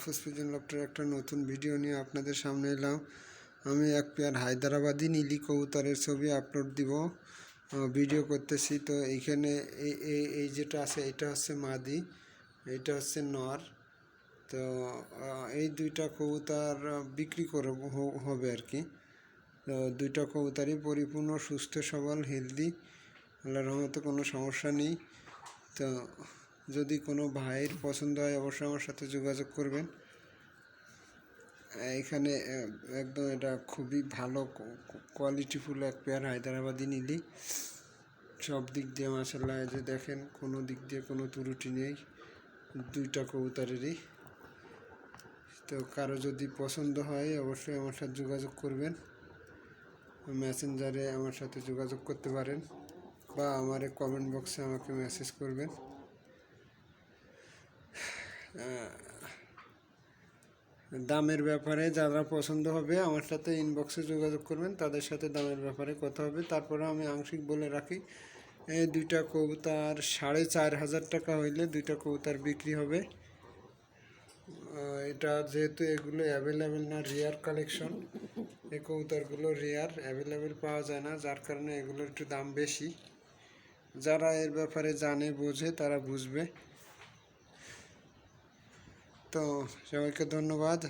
Mahfuz pigeon লফটের একটা নতুন video নিয়ে আপনাদের সামনে এলাম। আমি এক পেয়ার হায়দ্রাবাদি নীলি কবুতরের ছবি আপলোড দিব ভিডিও করতেছি। তো এইখানে এই এই যেটা আছে, এটা হচ্ছে মাদি, এটা হচ্ছে নর। তো এই দুইটা কবুতর বিক্রি করে হবে আর কি। তো দুইটা কবুতরই পরিপূর্ণ, সুস্থ, সবল হেলদি আল্লাহ রহমতে কোনো সমস্যা নেই। তো যদি কোনো ভাইয়ের পছন্দ হয়, অবশ্যই আমার সাথে যোগাযোগ করবেন। এখানে একদম এটা খুবই ভালো কোয়ালিটিফুল এক পেয়ার হায়দ্রাবাদি নিলি। সব দিক দিয়ে মাসাল্লাহ যে দেখেন, কোনো দিক দিয়ে কোনো ত্রুটি নেই, দুইটা কবুতরেরই। তো কারও যদি পছন্দ হয়, অবশ্যই আমার সাথে যোগাযোগ করবেন। মেসেঞ্জারে আমার সাথে যোগাযোগ করতে পারেন বা আমার কমেন্ট বক্সে আমাকে মেসেজ করবেন। দামের ব্যাপারে যারা পছন্দ হবে আমার সাথে ইনবক্সে যোগাযোগ করবেন, তাদের সাথে দামের ব্যাপারে কথা হবে। তারপরে আমি আংশিক বলে রাখি, এই দুইটা কবুতার সাড়ে চার হাজার টাকা হইলে দুইটা কবুতার বিক্রি হবে। এটা যেহেতু এগুলো অ্যাভেলেবেল না রেয়ার কালেকশন এই কবুতরগুলো রেয়ার অ্যাভেলেবেল পাওয়া যায় না, যার কারণে এগুলোর একটু দাম বেশি। যারা এর ব্যাপারে জানে, বোঝে, তারা বুঝবে। তো সবাইকে ধন্যবাদ।